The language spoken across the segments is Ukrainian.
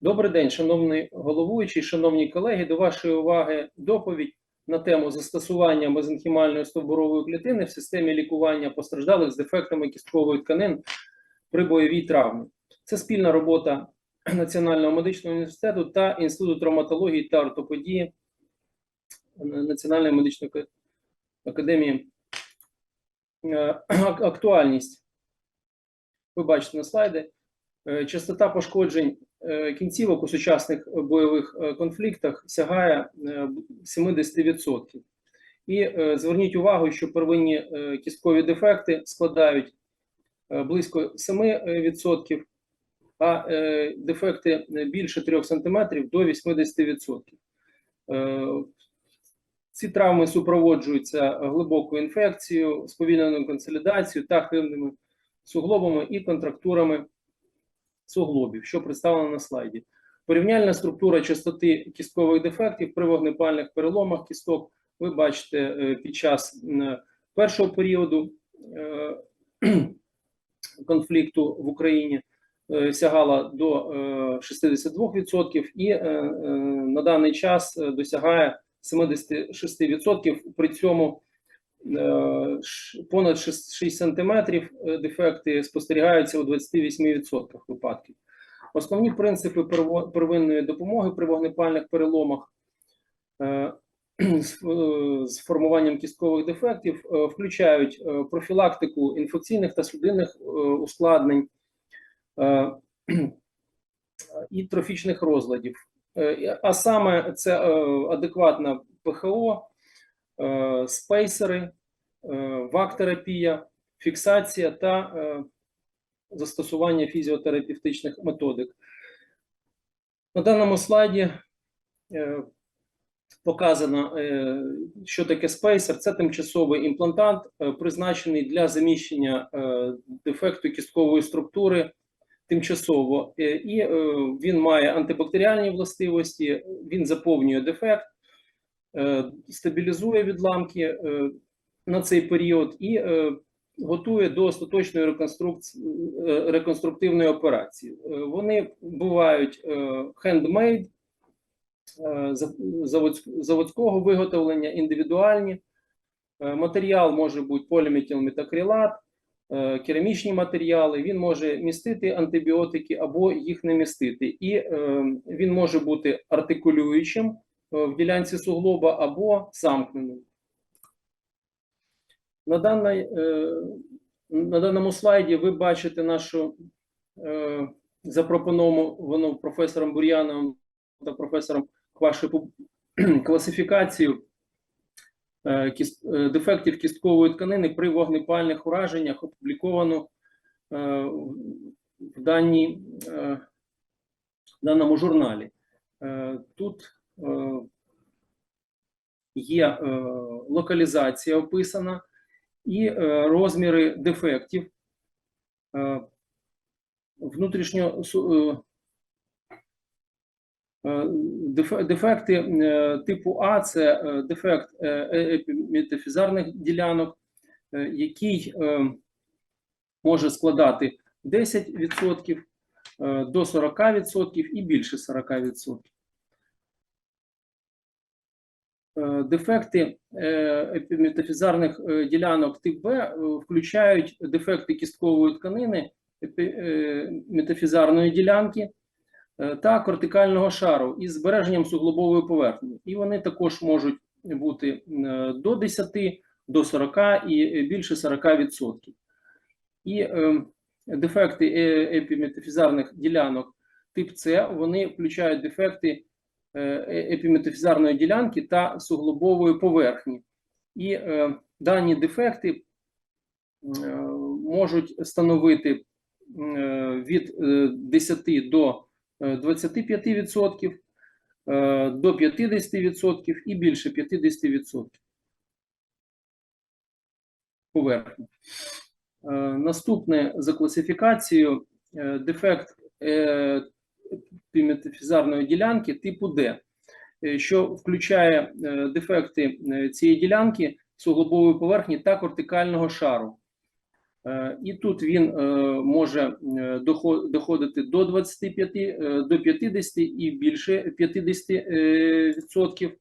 Добрий день, шановний головуючий, шановні колеги. До вашої уваги доповідь на тему застосування мезенхімальної стовбурової клітини в системі лікування постраждалих з дефектами кісткової тканин при бойовій травмі. Це спільна робота Національного медичного університету та Інституту травматології та ортопедії Національної медичної академії. Е, Актуальність. Ви бачите на слайді. Е, Частота пошкоджень кінцівок у сучасних е, бойових е, конфліктах сягає е, 70%. І е, зверніть увагу, що первинні е, кісткові дефекти складають е, близько 7%, а е, дефекти е, більше 3 см до 80%. Е, Ці травми супроводжуються глибокою інфекцією, сповільненою консолідацією та хибними суглобами і контрактурами суглобів, що представлено на слайді. Порівняльна структура частоти кісткових дефектів при вогнепальних переломах кісток ви бачите е, під час першого періоду е, конфлікту в Україні е, сягала до е, 62% і на даний час досягає 76%. При цьому понад 6, 6 сантиметрів е, дефекти спостерігаються у 28% випадків. Основні принципи первинної допомоги при вогнепальних переломах е, з е, формуванням кісткових дефектів е, включають е, профілактику інфекційних та судинних е, ускладнень е, і трофічних розладів. Е, А саме це е, адекватна ПХО, е, спейсери, е, вак-терапія, фіксація та е, застосування фізіотерапевтичних методик. На даному слайді е, показано, е, що таке спейсер. Це тимчасовий імплантант, е, призначений для заміщення е, дефекту кісткової структури тимчасово. Е, І е, він має антибактеріальні властивості, він заповнює дефект, е, стабілізує відламки е, на цей період і е, готує до остаточної реконструкції е, реконструктивної операції. Е, Вони бувають е, е, заводсь- заводського виготовлення, індивідуальні. Е, Матеріал може бути поліметилметакрилат, е, керамічні матеріали. Він може містити антибіотики або їх не містити. І е, він може бути артикулюючим е, в ділянці суглоба або замкненим. На, даній, е, на даному слайді ви бачите нашу е, запропоновану професором Бур'яновим та професором Квашею класифікацію е, е, дефектів кісткової тканини при вогнепальних ураженнях, опубліковану е, в даній, е, в даному журналі. Е, Тут е, є е, локалізація описана і е, розміри дефектів. Е, Внутрішньо е, Е, Дефекти е, типу А це е, дефект е, е, епіметафізарних ділянок, е, який е, може складати 10% е, до 40% і більше 40%. Е, Дефекти е, епіметафізарних е, ділянок тип Б е, включають дефекти кісткової тканини е, метафізарної ділянки е, та кортикального шару із збереженням суглобової поверхні. І вони також можуть бути е, до 10, до 40 і більше 40%. І е, дефекти е, епіметафізарних ділянок тип С вони включають дефекти е, е- епіметафізарної ділянки та суглобової поверхні. І е, дані дефекти е, можуть становити е, від е, 10 до е, 25%, е, до 50% і більше 50% поверхні. Е, Наступне за класифікацією е, дефект е, епіметафізарної ділянки типу Д, е, що включає е, дефекти е, цієї ділянки суглобової поверхні та кортикального шару. І тут він може доходити до 25, е, до 50 і більше 50 е, відсотків.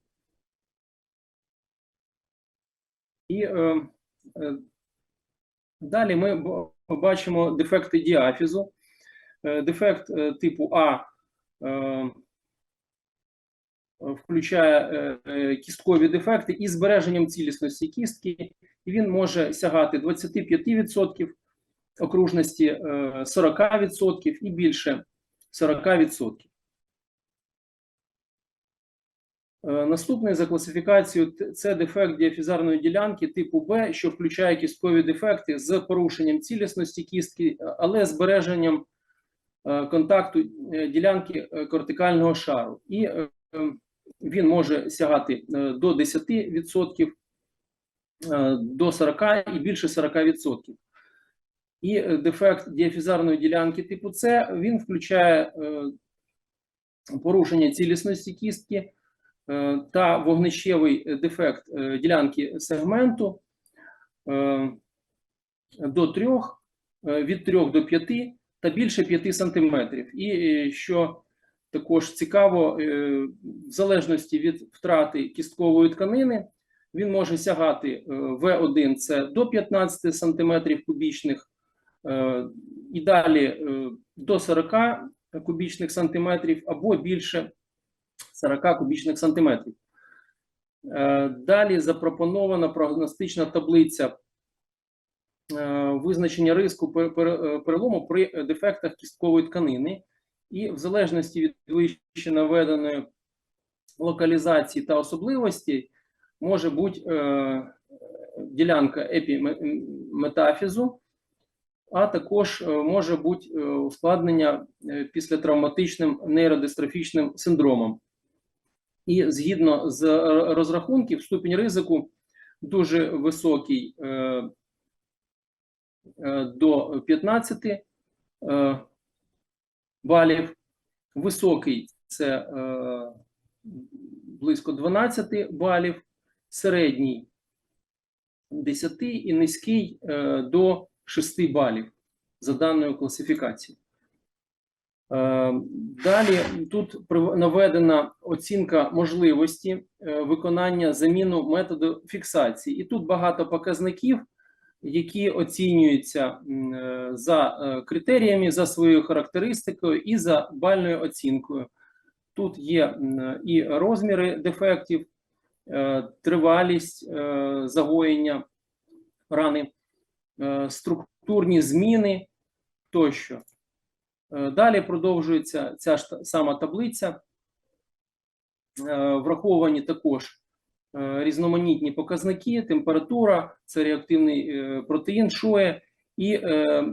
І далі ми бачимо дефекти діафізу. Е, Дефект е, типу А е, включає кісткові дефекти із збереженням цілісності кістки, і він може сягати 25% окружності, е, 40% і більше 40%. Е, Наступний за класифікацією це дефект діафізарної ділянки типу Б, що включає кісткові дефекти з порушенням цілісності кістки, але збереженням контакту е, ділянки е, кортикального шару. І е, е, він може сягати е, до 10%, е, до 40 і більше 40%. І е, дефект діафізарної ділянки типу С він включає е, порушення цілісності кістки е, та вогнищевий дефект е, ділянки сегменту е, до 3, від 3 до 5 та більше 5 сантиметрів. І е, що також цікаво, е, в залежності від втрати кісткової тканини, він може сягати е, В1 це до 15 сантиметрів кубічних, і далі до 40 кубічних сантиметрів або більше 40 кубічних сантиметрів. Далі запропонована прогностична таблиця визначення риску е, перелому при е, дефектах кісткової тканини. І в залежності від вище наведеної локалізації та особливостей може бути е, ділянка епіметафізу, а також е, може бути е, ускладнення е, післятравматичним нейродистрофічним синдромом. І згідно з розрахунків, ступінь ризику дуже високий е, е, до 15 е, балів, високий це е, близько 12 балів, середній 10 і низький е, до 6 балів за даною класифікацією. Е, Далі тут наведена оцінка можливості е, виконання заміну методу фіксації. І тут багато показників, які оцінюються е, за е, критеріями, за своєю характеристикою і за бальною оцінкою. Тут є і розміри дефектів, е, тривалість загоєння рани, структурні зміни тощо. Далі продовжується ця ж сама таблиця. Враховані також різноманітні показники, температура, це реактивний е, протеїн шоє, і е,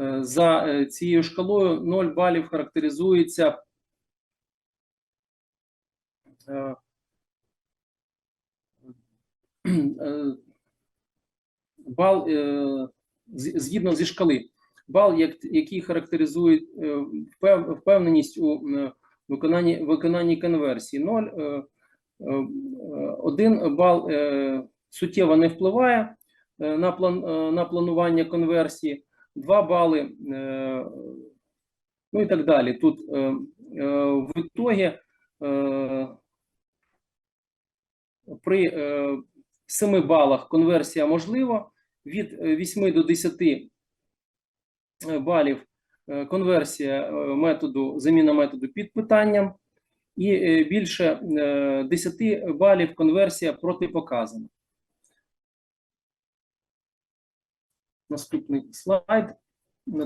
е, за е, цією шкалою 0 балів характеризується е, е, бал е, згідно зі шкали. Бал, як- який характеризує е, впевненість у е, виконанні, виконанні конверсії. 0, е, е, один бал е, суттєво не впливає е, на, план, е, на планування конверсії, 2 бали, е, ну і так далі. Тут е, е, в ітогі е, при е, 7 балах конверсія можлива, від е, 8 до 10 е, балів е, конверсія е, методу, заміна методу під питанням, і е, більше е, 10 балів конверсія протипоказана. Наступний слайд.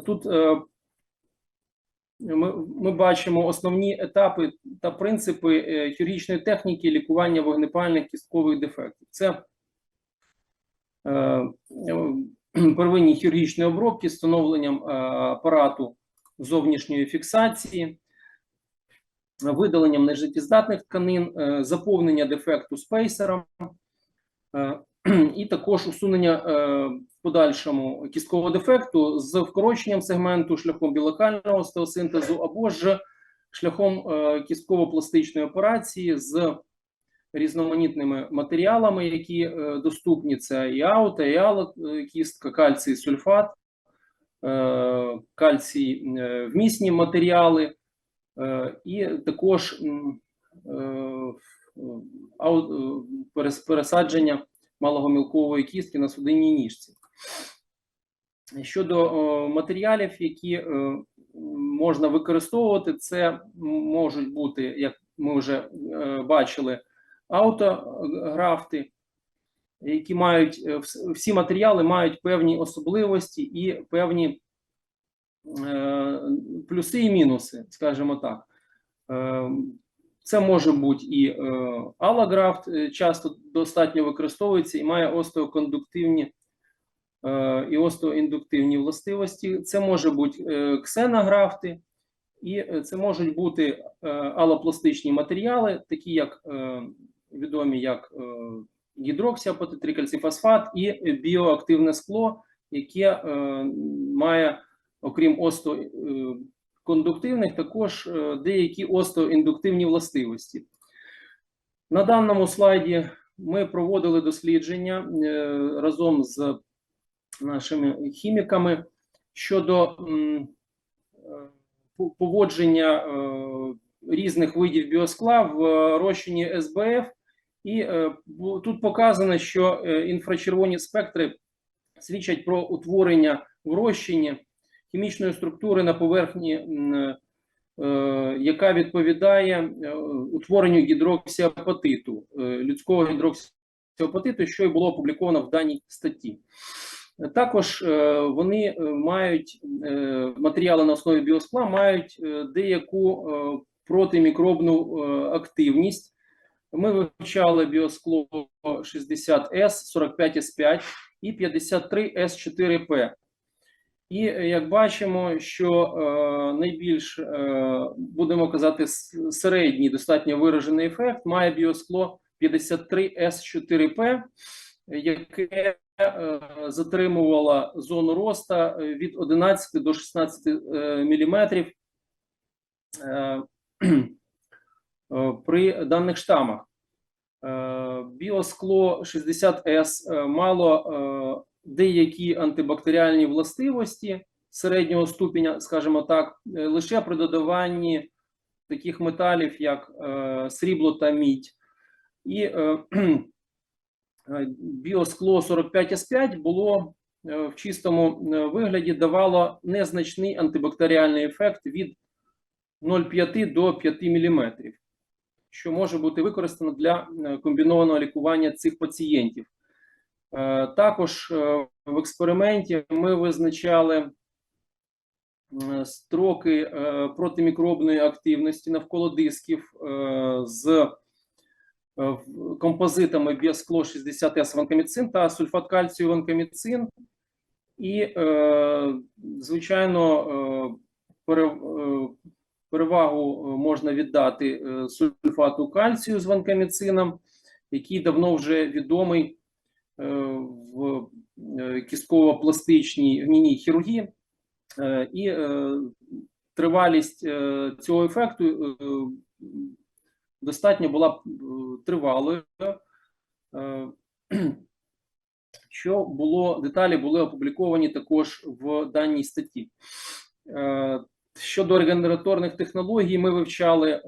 Тут е, ми, ми бачимо основні етапи та принципи е, хірургічної техніки лікування вогнепальних кісткових дефектів. Це е, е, первинні хірургічні обробки з встановленням е, апарату зовнішньої фіксації, видаленням нежиттєздатних тканин, е, заповнення дефекту спейсером, е, і також усунення е, в подальшому кісткового дефекту з вкороченням сегменту шляхом білокального остеосинтезу або ж шляхом кістково-пластичної операції з різноманітними матеріалами, які доступні. Це і аута, і алокістка, кальцій, сульфат, кальцій вмісні матеріали, і також е, е, пересадження малогомілкової кістки на судинній ніжці. Щодо е, матеріалів, які е, можна використовувати, це можуть бути, як ми вже е, бачили, автографти, які мають е, всі матеріали мають певні особливості і певні е, плюси і мінуси, скажімо так. Е, Це може бути і е, алографт, е, часто достатньо використовується і має остеокондуктивні е, і остеоіндуктивні властивості. Це може бути е, ксенографти, і е, це можуть бути е, алопластичні матеріали, такі як е, відомі як е, гідроксіапатит, трикальцифосфат і біоактивне скло, яке е, має, окрім остеокондуктивних, також е, деякі остеоіндуктивні властивості. На даному слайді ми проводили дослідження е, разом з нашими хіміками щодо е, поводження е, різних видів біоскла в е, розчині СБФ. І е, тут показано, що е, інфрачервоні спектри свідчать про утворення в розчині хімічної структури на поверхні, е, яка відповідає е, утворенню гідроксіапатиту, е, людського гідроксіапатиту, що і було опубліковано в даній статті. Також вони мають матеріали на основі біоскла, мають деяку протимікробну активність. Ми вивчали біоскло 60С, 45С5 і 53С4П. І е, як бачимо, що е, найбільш, е, будемо казати, середній достатньо виражений ефект має біоскло 53С4П, яке затримувало зону роста від 11 до 16 е, міліметрів при даних штамах. Біоскло 60С е, мало деякі антибактеріальні властивості середнього ступеня, скажімо так, е, лише при додаванні таких металів, як е, срібло та мідь. І е, е, біоскло 45С5 було е, в чистому вигляді давало незначний антибактеріальний ефект від 0,5 до 5 мм, що може бути використано для комбінованого лікування цих пацієнтів. Е, Також е, в експерименті ми визначали е, строки протимікробної активності навколо дисків з композитами біоскло 60С ванкоміцин та сульфат кальцію ванкоміцин. І, звичайно, пере- перевагу можна віддати сульфату кальцію з ванкоміцином, який давно вже відомий в е, кістково-пластичній гнійній хірургії. Е, І е, тривалість е, цього ефекту е, достатньо була е, тривалою. Е, Що було деталі були опубліковані також в даній статті. Е, Щодо регенераторних технологій, ми вивчали е,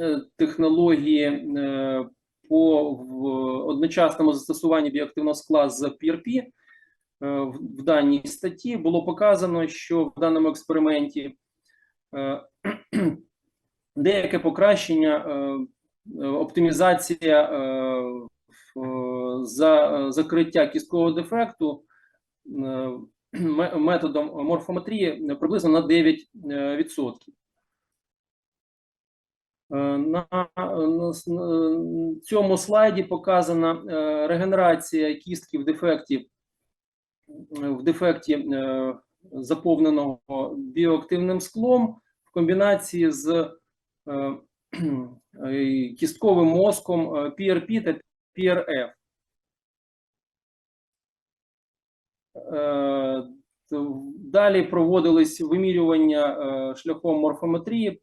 е, технології е, по одночасному застосуванні біоактивного скла з PRP. Е, В, даній статті було показано, що в даному експерименті е, деяке покращення, е, оптимізація за закриття кісткового дефекту методом морфометрії приблизно на 9%. Е, На, цьому слайді показана е, регенерація кістки в дефекті в дефекті е, заповненого біоактивним склом в комбінації з кістковим мозком PRP та PRF. Далі проводились вимірювання шляхом морфометрії,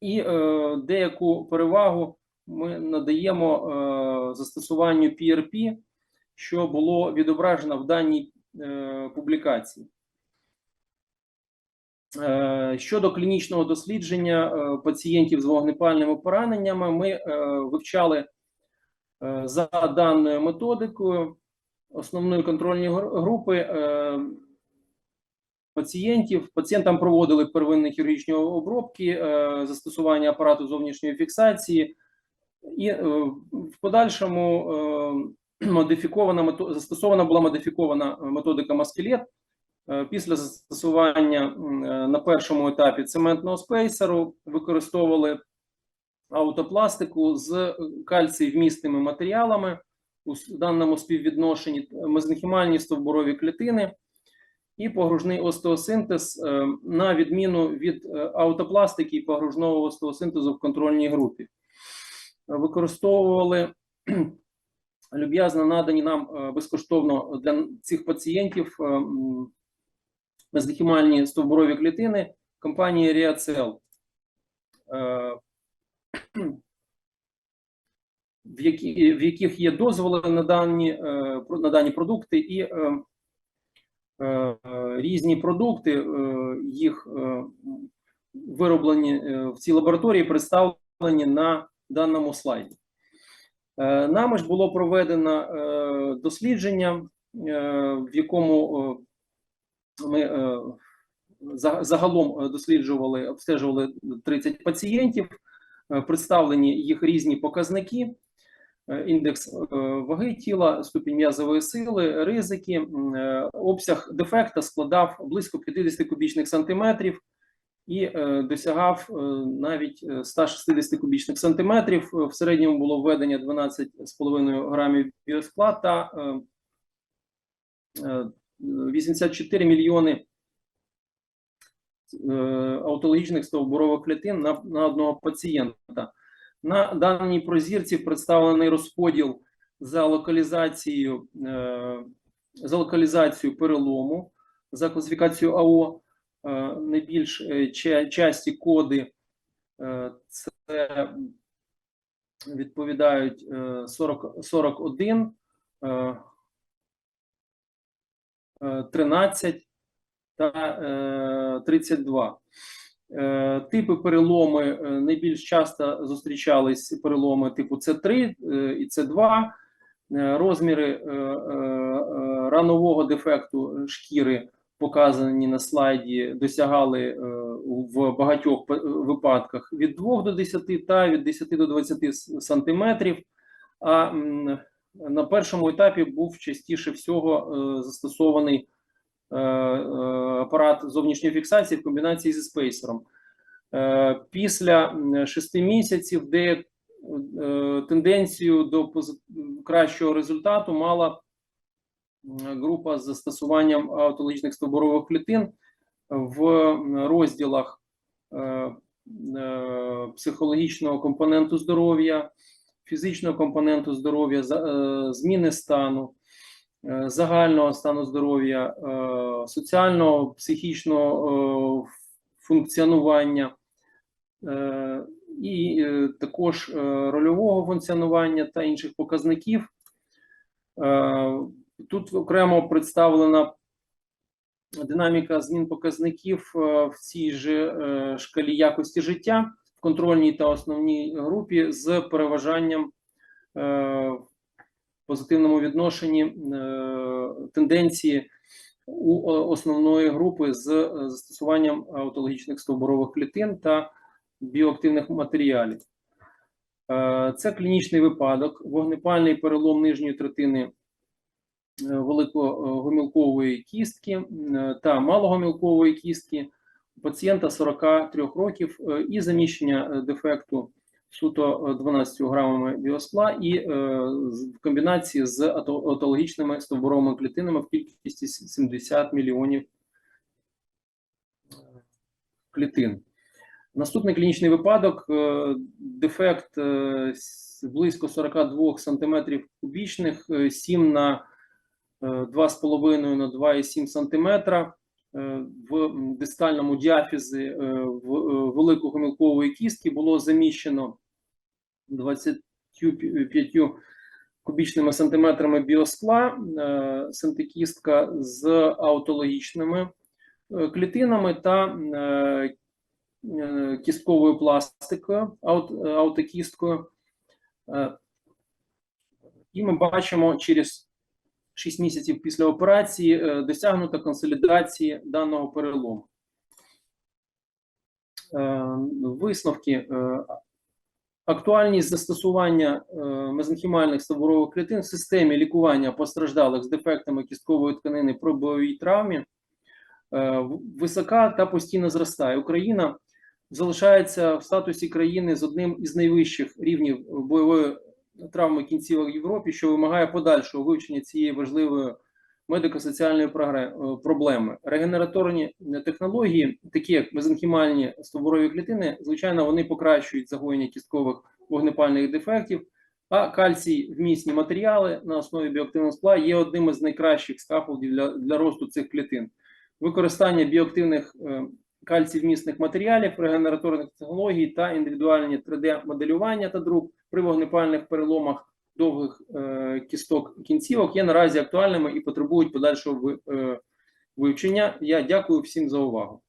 і е, деяку перевагу ми надаємо е, застосуванню PRP, що було відображено в даній е, публікації. Е, Щодо клінічного дослідження е, пацієнтів з вогнепальними пораненнями, ми е, вивчали е, за даною методикою основної контрольної групи е, пацієнтів. Пацієнтам проводили первинні хірургічні обробки, е, застосування апарату зовнішньої фіксації, і е, в подальшому е, модифікована застосована була модифікована методика маскелет. Після застосування на першому етапі цементного спейсеру використовували аутопластику з кальцій вмісними матеріалами у даному співвідношенні мезенхімальні стовбурові клітини і погружний остеосинтез е, на відміну від е, аутопластики і погружного остеосинтезу в контрольній групі. Використовували люб'язно надані нам е, безкоштовно для цих пацієнтів е, стовбурові клітини компанії Ріацел. В, яких є дозволи на дані, на дані продукти і різні продукти, е, їх е, вироблені е, в цій лабораторії, представлені на даному слайді. Е, Нами ж було проведено е, дослідження, е, в якому е, ми е, загалом е, досліджували, обстежували 30 пацієнтів, е, представлені їх різні показники, е, індекс е, ваги тіла, ступінь м'язової сили, ризики, е, обсяг дефекта складав близько 50 кубічних сантиметрів і е, досягав е, навіть е, 160 кубічних сантиметрів. Е, В середньому було введення 12,5 грамів біоскла та е, е, 84 мільйони е, аутологічних стовбурових клітин на, на одного пацієнта. На даній прозірці представлений розподіл за локалізацією, е, за локалізацією перелому, за класифікацією АО. Е, найбільш е, часті коди це відповідають е, 40, 41, е, е, 13 та е, 32. Е, Типи переломи е, найбільш часто зустрічались переломи типу С3 е, і С2. Е, Розміри ранового дефекту шкіри, показані на слайді, досягали в багатьох випадках від 2 до 10 та від 10 до 20 сантиметрів. А на першому етапі був частіше всього застосований апарат зовнішньої фіксації в комбінації зі спейсером. Е, Після шести місяців, де е, тенденцію до кращого результату мала група з застосуванням аутологічних стовбурових клітин в розділах е, е, психологічного компоненту здоров'я, фізичного компоненту здоров'я, е, зміни стану, е, загального стану здоров'я, е, соціального, психічного е, функціонування е, і е, також е, рольового функціонування та інших показників. Е, Тут окремо представлена динаміка змін показників е, в цій же е, шкалі якості життя в контрольній та основній групі з переважанням е, позитивному відношенні е, тенденції у основної групи з е, застосуванням аутологічних стовбурових клітин та біоактивних матеріалів. Е, Це клінічний випадок, вогнепальний перелом нижньої третини е, великогомілкової кістки е, та малогомілкової кістки у пацієнта 43 років е, і заміщення е, дефекту суто е, 12 грамами біоскла і е, в комбінації з ато- аутологічними стовбуровими клітинами в кількості 70 мільйонів е, клітин. Наступний клінічний випадок е, дефект е, близько 42 см кубічних, е, 7 на е, 2,5 на 2,7 см е, в дистальному діафізі е, в- е, великої кістки було заміщено 25 кубічними сантиметрами біоскла, е, синтекістка з аутологічними е, клітинами та е, кістковою пластикою, аут, аутокісткою. І ми бачимо через 6 місяців після операції досягнута консолідації даного перелому. Висновки. Актуальність застосування е, мезенхімальних стовбурових клітин в системі лікування постраждалих з дефектами кісткової тканини при бойовій травмі е, висока та постійно зростає. Україна залишається в статусі країни з одним із найвищих рівнів бойової травми кінцівок в Європі, що вимагає подальшого вивчення цієї важливої медико-соціальної е, проблеми. Регенераторні технології, такі як мезенхімальні стовбурові клітини, звичайно, вони покращують загоєння кісткових вогнепальних дефектів. А кальцій вмісні матеріали на основі біоактивного скла є одним із найкращих скафолдів для, для росту цих клітин. Використання біоактивних е, кальцій-вмісних матеріалів, регенераторних технологій та індивідуальні 3D-моделювання та друк при вогнепальних переломах довгих е, кісток кінцівок є наразі актуальними і потребують подальшого е, вивчення. Я дякую всім за увагу.